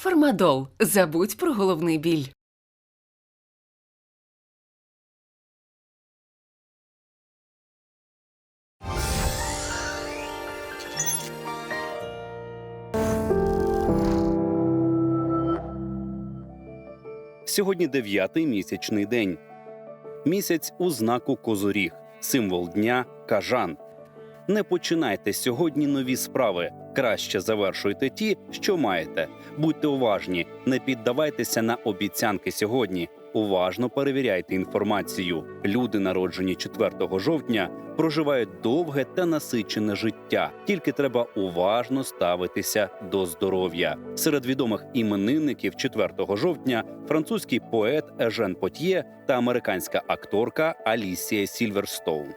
Фармадол. Забудь про головний біль. Сьогодні дев'ятий місячний день. Місяць у знаку Козоріг, символ дня кажан. Не починайте сьогодні нові справи. Краще завершуйте ті, що маєте. Будьте уважні, не піддавайтеся на обіцянки сьогодні. Уважно перевіряйте інформацію. Люди, народжені 4 жовтня, проживають довге та насичене життя. Тільки треба уважно ставитися до здоров'я. Серед відомих іменинників 4 жовтня французький поет Ежен Потьє та американська акторка Алісія Сільверстоун.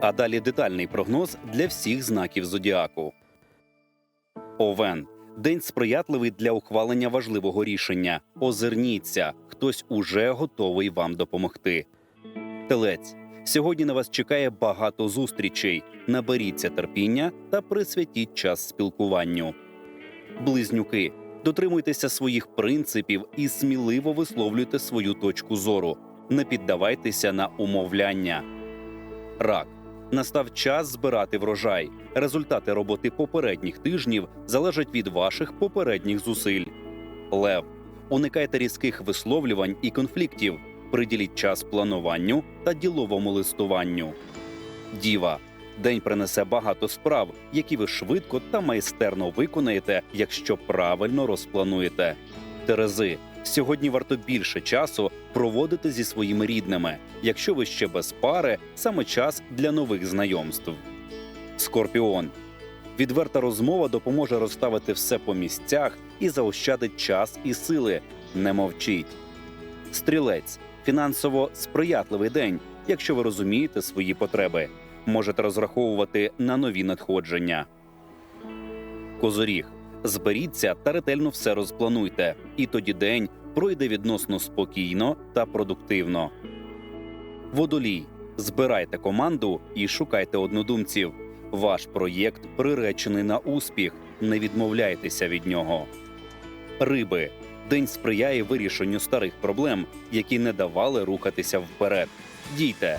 А далі детальний прогноз для всіх знаків зодіаку. Овен день сприятливий для ухвалення важливого рішення. Озирніться, хтось уже готовий вам допомогти. Телець сьогодні на вас чекає багато зустрічей. Наберіться терпіння та присвятіть час спілкуванню. Близнюки дотримуйтеся своїх принципів і сміливо висловлюйте свою точку зору. Не піддавайтеся на умовляння. Рак настав час збирати врожай. Результати роботи попередніх тижнів залежать від ваших попередніх зусиль. Лев уникайте різких висловлювань і конфліктів. Приділіть час плануванню та діловому листуванню. Діва день принесе багато справ, які ви швидко та майстерно виконаєте, якщо правильно розплануєте. Терези сьогодні варто більше часу проводити зі своїми рідними. Якщо ви ще без пари, саме час для нових знайомств. Скорпіон. Відверта розмова допоможе розставити все по місцях і заощадить час і сили. Не мовчіть. Стрілець фінансово сприятливий день, якщо ви розумієте свої потреби. Можете розраховувати на нові надходження. Козоріг. Зберіться та ретельно все розплануйте, і тоді день пройде відносно спокійно та продуктивно. Водолій. Збирайте команду і шукайте однодумців. Ваш проєкт приречений на успіх. Не відмовляйтеся від нього. Риби. День сприяє вирішенню старих проблем, які не давали рухатися вперед. Дійте.